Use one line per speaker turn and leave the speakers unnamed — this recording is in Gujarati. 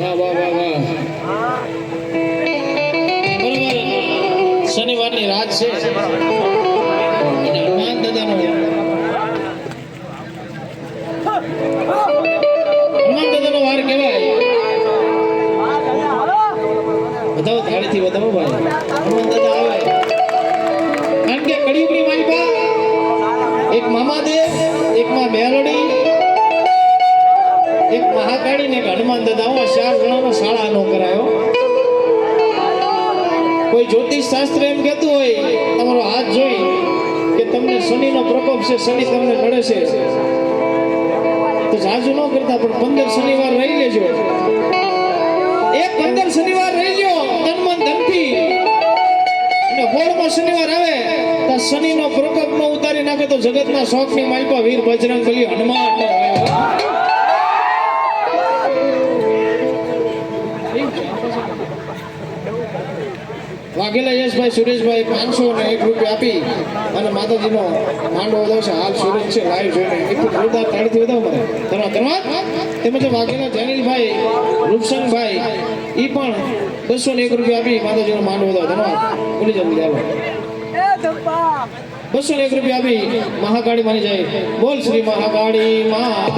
વાહ વાહ વાહ વાહ. બરોબર શનિવારની રાત છે. હનુમાન દાદાનો એક મહાકાળી ને એક હનુમાન દાદા હું ચાર જણાનો શાળા નો કરાયો. કોઈ જ્યોતિષ શાસ્ત્ર એમ કહેતું હોય, તમારો હાથ જોઈ કે તમને શનિનો પ્રકોપ છે, શનિ તમને મળે છે. તો જાજુ ન કરતા, પણ પંદર શનિવાર રહી લેજો. એક પંદર શનિવાર રહી લો તન મન ધનથી. અને હોળમાં શનિવાર આવે, તો શનિનો પ્રકોપ ન ઉતારી નાખે તો જગતના શોખની માલિકા વીર બજરંગ બલી હનુમાન. વાઘેલા યશભાઈ સુરેશભાઈ પાંચસો ને એક રૂપિયા આપી અને માતાજીનો માંડવો વધાવશે હાલ સુરેશ છે લાઈવ જોઈને. એક જોરદાર તાળીથી વધાવો મને ધન્યવાદ ધન્યવાદ તેમજ વાઘેલા જનીલભાઈ રૂપસંગભાઈ એ પણ બસો ને એક રૂપિયા આપી માતાજીનો માંડવો વધાવો ધન્યવાદ ભૂલી જલ્દી આવો બસો ને એક રૂપિયા આપી મહાકાળી માની જાય. બોલ શ્રી મહાકાળી માત